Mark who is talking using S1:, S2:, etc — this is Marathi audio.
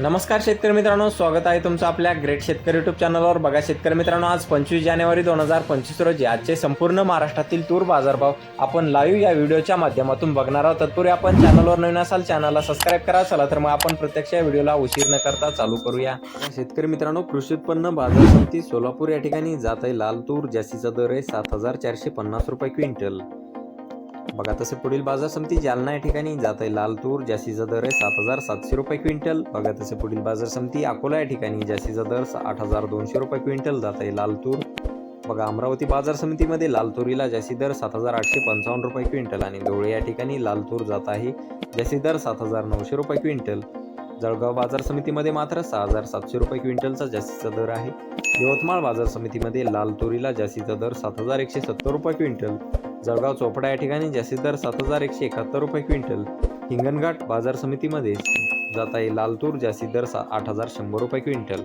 S1: नमस्कार शेतकरी मित्रांनो स्वागत आहे तुमचं आपल्या ग्रेट शेतकरी युट्यूब चॅनलवर बघा शेतकरी मित्रांनो आज पंचवीस जानेवारी दोन हजार पंचवीस रोजी आजचे संपूर्ण महाराष्ट्रातील तूर बाजारभाव आपण लाईव्ह या व्हिडिओच्या माध्यमातून बघणार आहोत. तत्पूर्वी आपण चॅनलवर नवीन असाल चॅनलला सबस्क्राईब करा. चला तर मग आपण प्रत्यक्ष या व्हिडिओला उशीर न करता चालू करूया. शेतकरी मित्रांनो कृषी उत्पन्न बाजार समिती सोलापूर या ठिकाणी जात आहे लाल तूर जास्तीचा दर आहे सात हजार चारशे पन्नास रुपये क्विंटल. बघा तसे पुढील बाजार समिती जालना या ठिकाणी जात आहे. लाल तूर जास्तीचा दर आहे सात हजार सातशे रुपये क्विंटल. बघा तसे पुढील बाजार समिती अकोला या ठिकाणी जास्तीचा दर आठ हजार दोनशे रुपये क्विंटल जात आहे. लाल तूर बघा अमरावती बाजार समितीमध्ये लाल तुरीला जास्ती दर सात हजार आठशे पंचावन्न रुपये क्विंटल आणि धुळे या ठिकाणी लाल तूर जात आहे. जास्ती दर सात हजार नऊशे रुपये क्विंटल. जळगाव बाजार समितीमध्ये मात्र सहा हजार सातशे रुपये क्विंटलचा जास्तीचा दर आहे. यवतमाळ बाजार समितीमध्ये लाल तुरीला जास्तीचा दर सात हजार एकशे सत्तर रुपये क्विंटल. जळगाव चोपडा या ठिकाणी जास्तीत दर सात हजार एकशे एकाहत्तर रुपये क्विंटल. हिंगणघाट बाजार समितीमध्ये जात आहे लाल तूर जास्तीत दर सा आठ हजार शंभर रुपये क्विंटल.